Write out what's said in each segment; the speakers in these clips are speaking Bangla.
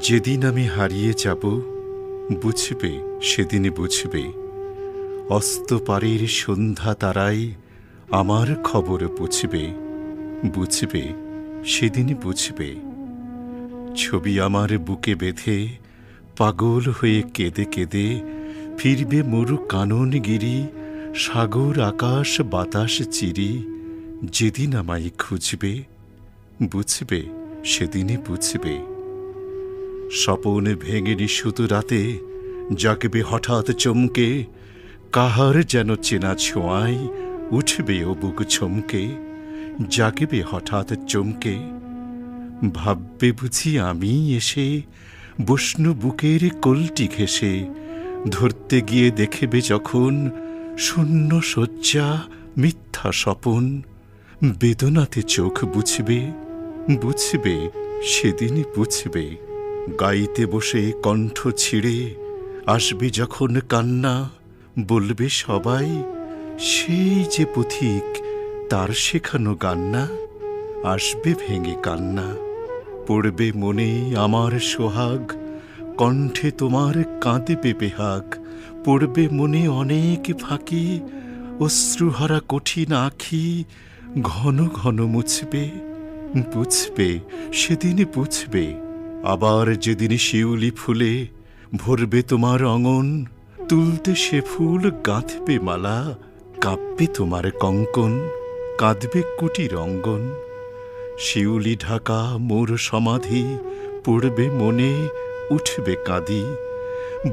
যেদিন আমি হারিয়ে যাব, বুঝবে সেদিন বুঝবে। অস্ত পারের সন্ধ্যা তারাই আমার খবর বুঝবে বুঝবে সেদিন বুঝবে। ছবি আমার বুকে বেঁধে, পাগল হয়ে কেঁদে কেঁদে ফিরবে মরু কাননগিরি, সাগর, আকাশ, বাতাস চিরি, যেদিন আমায় খুঁজবে, বুঝবে, সেদিনই বুঝবে। স্বপন ভেঙে নিশুত রাতে, জাগবে হঠাৎ চমকে, কাহার যেন চেনা ছোঁয়ায় উঠবে ও বুক চমকে জাগবে হঠাৎ চমকে। ভাববে বুঝি আমি এসে বষ্ণু বুকের কোলটি ঘেসে ধরতে গিয়ে দেখবে যখন শূন্য শয্যা মিথ্যা স্বপন, বেদনাতে চোখ বুঝবে বুঝবে, সেদিনই বুঝবে। গাইতে বসে কণ্ঠ ছিঁড়ে আসবে যখন কান্না, বলবে সবাই, সেই যে পথিক, তার শেখানো গান্না। আসবে ভেঙে কান্না, পড়বে মনে আমার সোহাগ, কণ্ঠে তোমার কাঁদবে বেহাগ পড়বে মনে অনেক ফাঁকি, অশ্রুহারা কঠিন আখি, ঘন ঘন মুছবে, বুঝবে, সেদিন বুঝবে। আবার যেদিন শিউলি ফুলে ভরবে তোমার অঙ্গন, তুলতে সে ফুল গাঁথবে মালা, কাঁপবে তোমার কঙ্কন, কাঁদবে কুটির অঙ্গন। শিউলি ঢাকা মোর সমাধি, পড়বে মনে, উঠবে কাঁদি।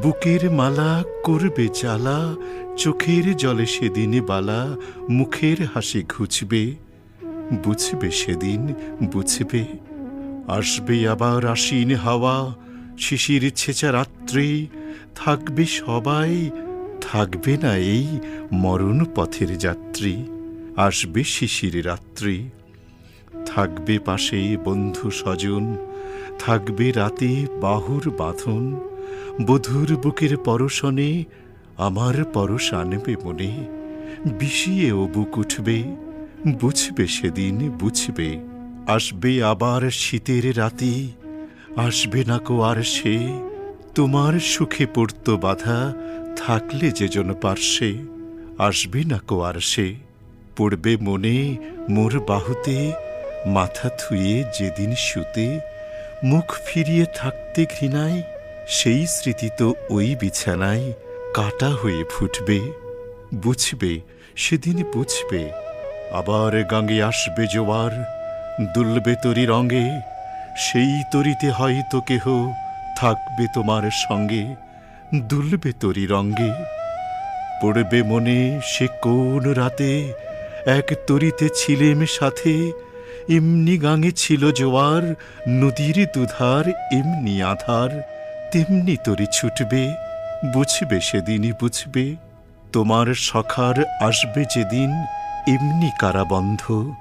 বুকের মালা করবে জ্বালা চোখের জলে সেদিন বালা, মুখের হাসি ঘুচবে। বুঝবে সেদিন, বুঝবে আসবে আবার আশ্বিন হাওয়া, শিশির ছেঁচা রাত্রি, থাকবে সবাই, থাকবে না এই মরণ পথের যাত্রী, আসবে শিশির রাত্রি। থাকবে পাশে বন্ধু স্বজন, থাকবে রাতে বাহুর বাঁধন, বধুর বুকের পরশনে আমার পরশ আনবে মনে বিষিয়ে ও বুক উঠবে, বুঝবে সেদিন বুঝবে। আসবে আবার শীতের রাতি, আসবে না কো আর সে। তোমার সুখে পড়তো বাধা থাকলে যে জন পার্শ্বে আসবে না কো আর সে। পড়বে মনে মোর বাহুতে, মাথা থুয়ে যেদিন শুতে, মুখ ফিরিয়ে থাকতে ঘৃণায়, সেই স্মৃতি তো ওই বিছানায় কাটা হয়ে ফুটবে। বুঝবে, সেদিন বুঝবে, আবার গাঙ্গে আসবে জোয়ার দুলবে তরি রঙে, সেই তরিতে হয়তো কেহ থাকবে তোমার সঙ্গে। দুলবে তরি রঙ্গে পড়বে মনে সে কোন রাতে? এক তরিতে ছিলেম সাথে, এমনি গাঙে ছিল জোয়ার, নদীর দুধার এমনি আধার। তেমনি তরি ছুটবে, বুঝবে সেদিনই বুঝবে, তোমার সখার আসবে যেদিন, এমনি কারাবন্ধ।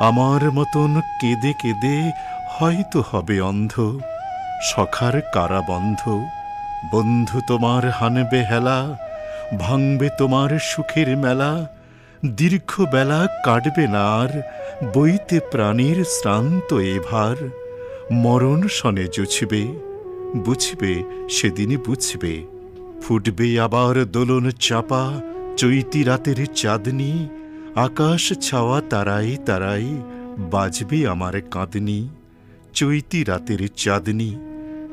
আমার মতন কেঁদে কেঁদে হয়তো হবে অন্ধ। সখার কারাবন্ধ। বন্ধু তোমার হানবে হেলা ভাঙবে তোমার সুখের মেলা। দীর্ঘ বেলা কাটবে না আর বইতে প্রাণীর শ্রান্ত এভার। মরণ সনে জুছবে, বুঝবে সেদিনই বুঝবে। ফুটবে আবার দোলন চাপা, চৈতি রাতের চাঁদনি। আকাশ ছাওয়া তারাই তারাই, বাজবে আমার কাঁদনি, চৈতি রাতের চাঁদনি।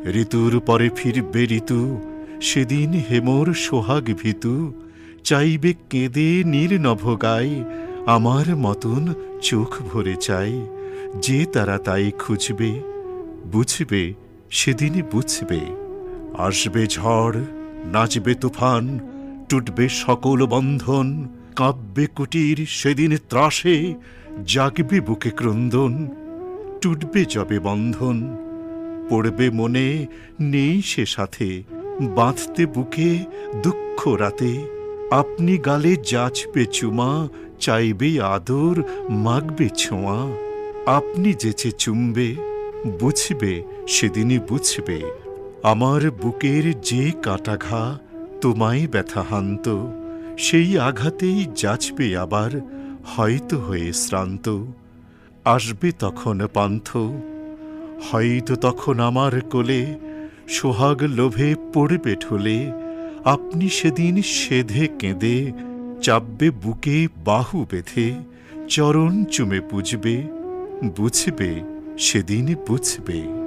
ঋতুর পরে ফিরবে ঋতু, সেদিন হেমর সোহাগ ভিতু। চাইবে কেঁদে নির্নভ গায় আমার মতন চোখ ভরে চাই। যে তারা তাই খুঁজবে, বুঝবে সেদিনই বুঝবে। আসবে ঝড়, নাচবে তুফান, টুটবে সকল বন্ধন। কাঁপবে কুটির সেদিন ত্রাসে জাগবে বুকে ক্রন্দন, টুটবে যবে বন্ধন, পড়বে মনে নেই সে সাথে, বাঁধতে বুকে দুঃখ রাতে, আপনি গালে যাচবে চুমা, চাইবে আদর, মাগবে ছোঁয়া, আপনি যেচে চুমবে, বুঝবে, সেদিনই বুঝবে, আমার বুকের যে কাটা ঘা, তোমায় ব্যথা হান্ত। সেই আঘাতেই যাচবে আবার, হয়তো হয়ে শ্রান্ত। আসবে তখন পান্থ, হয়তো তখন আমার কোলে, সোহাগ লোভে পড়বে ঠোলে, আপনি সেদিন সেধে কেঁদে, চাপবে বুকে বাহু বেঁধে, চরণ চুমে পুজবে, বুঝবে, সেদিন বুঝবে।